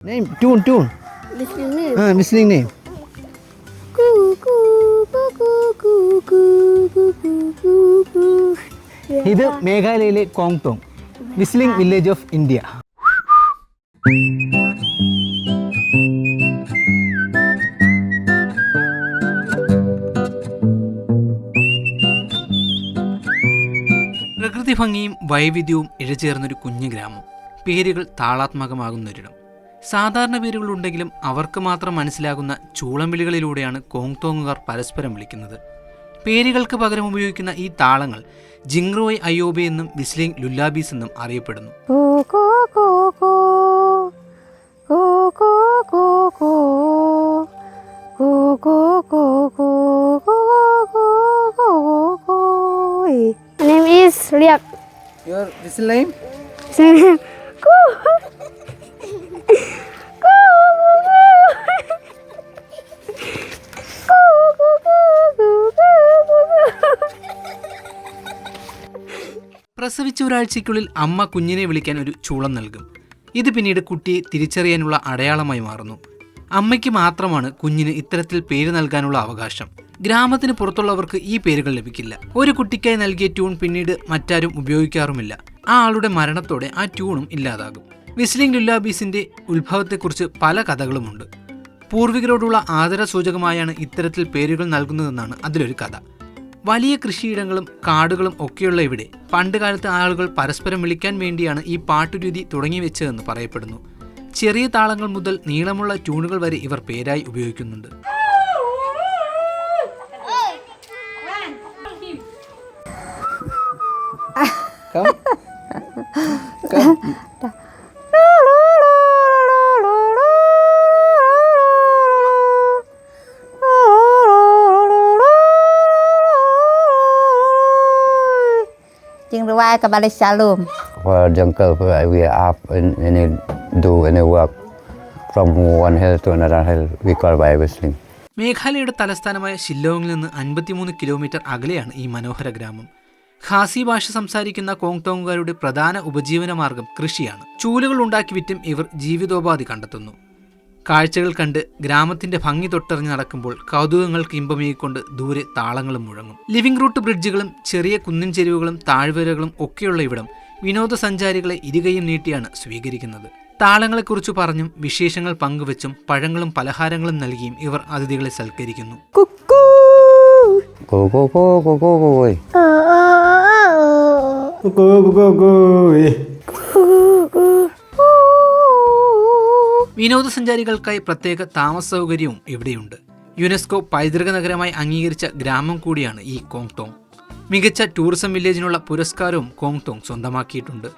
Name, tune, tune. Listening name. Ah, listening name. ഇത് മേഘാലയയിലെ Kongthong whistling village of India പ്രകൃതി ഭംഗിയും വൈവിധ്യവും ഇഴചേർന്നൊരു കുഞ്ഞു ഗ്രാമം പേരുകൾ താളാത്മകമാകുന്നൊരിടം സാധാരണ പേരുകളുണ്ടെങ്കിലും അവർക്ക് മാത്രം മനസ്സിലാകുന്ന ചൂളം വിളികളിലൂടെയാണ് കോങ്തോങ്ങുകാർ പരസ്പരം വിളിക്കുന്നത് പേരുകൾക്ക് പകരം ഉപയോഗിക്കുന്ന ഈ താളങ്ങൾ ജിങ്റോയ് അയോബി എന്നും വിസ്ലിംഗ് ലുല്ലാബീസ് എന്നും അറിയപ്പെടുന്നു Your whistle name? പ്രസവിച്ച ഒരാഴ്ചയ്ക്കുള്ളിൽ അമ്മ കുഞ്ഞിനെ വിളിക്കാൻ ഒരു ചൂളം നൽകും. ഇത് പിന്നീട് കുട്ടിയെ തിരിച്ചറിയാനുള്ള അടയാളമായി മാറുന്നു. അമ്മയ്ക്ക് മാത്രമാണ് കുഞ്ഞിന് ഇത്തരത്തിൽ പേര് നൽകാനുള്ള അവകാശം. ഗ്രാമത്തിന് പുറത്തുള്ളവർക്ക് ഈ പേരുകൾ ലഭിക്കില്ല. ഒരു കുട്ടിക്കായി നൽകിയ ട്യൂൺ പിന്നീട് മറ്റാരും ഉപയോഗിക്കാറുമില്ല. ആ ആളുടെ മരണത്തോടെ ആ ട്യൂണും ഇല്ലാതാകും. വിസ്ലിംഗ് ലുല്ലാബീസിന്റെ ഉത്ഭവത്തെക്കുറിച്ച് പല കഥകളുമുണ്ട്. പൂർവികരോടുള്ള ആദര സൂചകമായാണ് ഇത്തരത്തിൽ പേരുകൾ നൽകുന്നതെന്നാണ് അതിലൊരു കഥ. വലിയ കൃഷിയിടങ്ങളും കാടുകളും ഒക്കെയുള്ള ഇവിടെ പണ്ടുകാലത്ത് ആളുകൾ പരസ്പരം വിളിക്കാൻ വേണ്ടിയാണ് ഈ പാട്ടുരീതി തുടങ്ങിവെച്ചതെന്ന് പറയപ്പെടുന്നു. ചെറിയ താളങ്ങൾ മുതൽ നീളമുള്ള ട്യൂണുകൾ വരെ ഇവർ പേരായി ഉപയോഗിക്കുന്നുണ്ട്. Jing ruai ke balik salum. for jungle we up in any do any work from one hill to another hill we call by whistling. മേഘാലയയുടെ തലസ്ഥാനമായ ഷില്ലോങ്ങിൽ നിന്ന് അൻപത്തിമൂന്ന് കിലോമീറ്റർ അകലെയാണ് ഈ മനോഹര ഗ്രാമം ഖാസി ഭാഷ സംസാരിക്കുന്ന കോങ്ടോങ്ങുകാരുടെ പ്രധാന ഉപജീവന മാർഗം കൃഷിയാണ് ചൂലുകൾ ഉണ്ടാക്കി വിറ്റും ഇവർ ജീവിതോപാധി കണ്ടെത്തുന്നു കാഴ്ചകൾ കണ്ട് ഗ്രാമത്തിന്റെ ഭംഗി തൊട്ടറിഞ്ഞ് നടക്കുമ്പോൾ കൗതുകങ്ങൾക്ക് ഇമ്പമേകൊണ്ട് ദൂരെ താളങ്ങളും മുഴങ്ങും. ലിവിംഗ് റൂട്ട് ബ്രിഡ്ജുകളും ചെറിയ കുന്നിൻ ചെരുവുകളും താഴ്വരകളും ഒക്കെയുള്ള ഇവിടം വിനോദസഞ്ചാരികളെ ഇരുകയും നീട്ടിയാണ് സ്വീകരിക്കുന്നത്. താളങ്ങളെക്കുറിച്ച് പറഞ്ഞും വിശേഷങ്ങൾ പങ്കുവച്ചും പഴങ്ങളും പലഹാരങ്ങളും നൽകിയും ഇവർ അതിഥികളെ സൽക്കരിക്കുന്നു. Go വിനോദസഞ്ചാരികൾക്കായി പ്രത്യേക താമസ സൗകര്യവും ഇവിടെയുണ്ട്. യുനെസ്കോ പൈതൃക നഗരമായി അംഗീകരിച്ച ഗ്രാമം കൂടിയാണ് ഈ കോങ്ടോങ്. മികച്ച ടൂറിസം വില്ലേജിനുള്ള പുരസ്കാരവും കോങ്ടോങ് സ്വന്തമാക്കിയിട്ടുണ്ട്.